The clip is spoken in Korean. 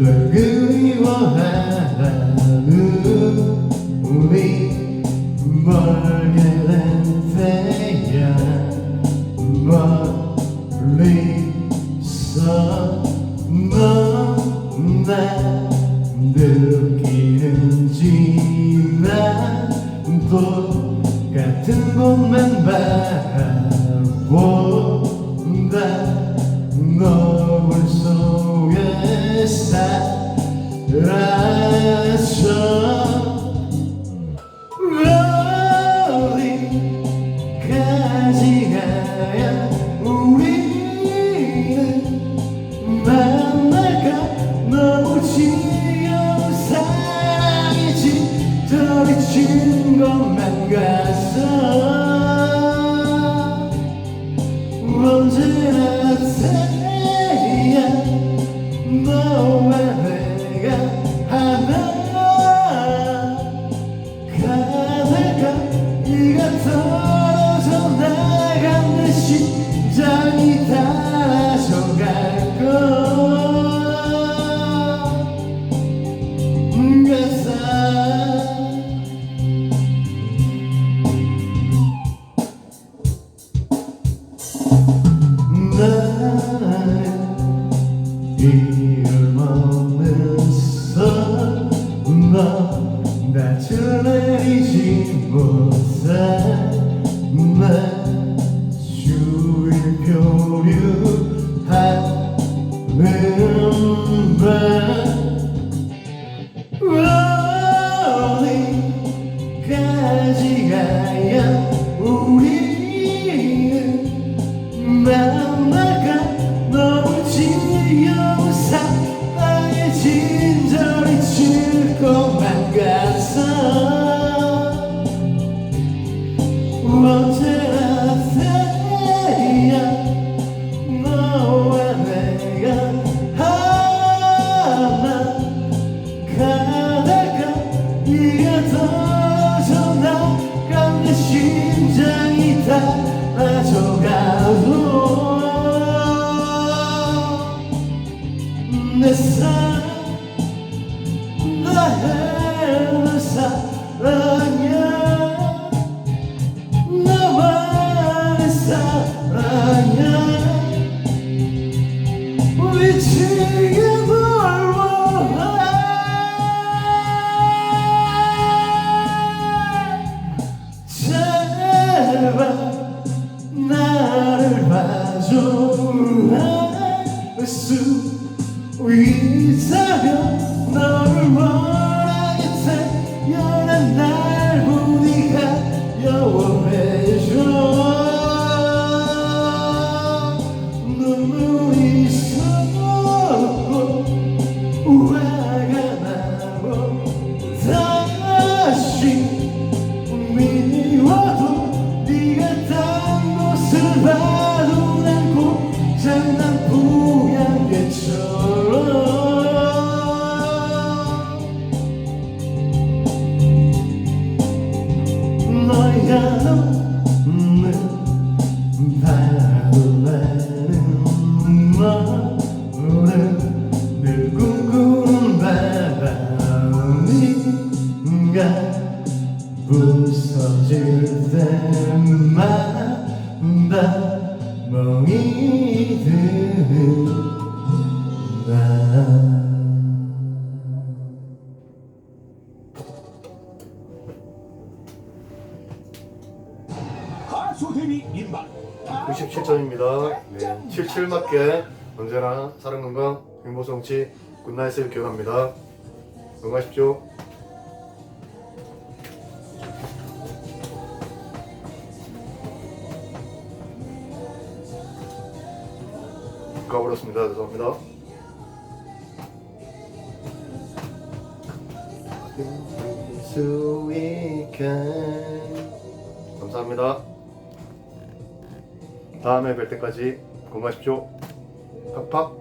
널 그리워하는 우리 멀게 된 태양 멀리서 넌나 느끼 저리친 것만 같아 이름 없는 선너 낯을 내리지 못한 언 봐줘 할수 있다면 너를 원 부서질 때마다 멍이 든다 가수 데뷔 인반 97점입니다. 네, 77 맞게 언제나 사랑 건강 행복 성취 굿나잇을 기원합니다. 건강하십시오. 가버렸습니다. 죄송합니다. 감사합니다. 다음에 뵐 때까지 건강하십시오. 팍팍.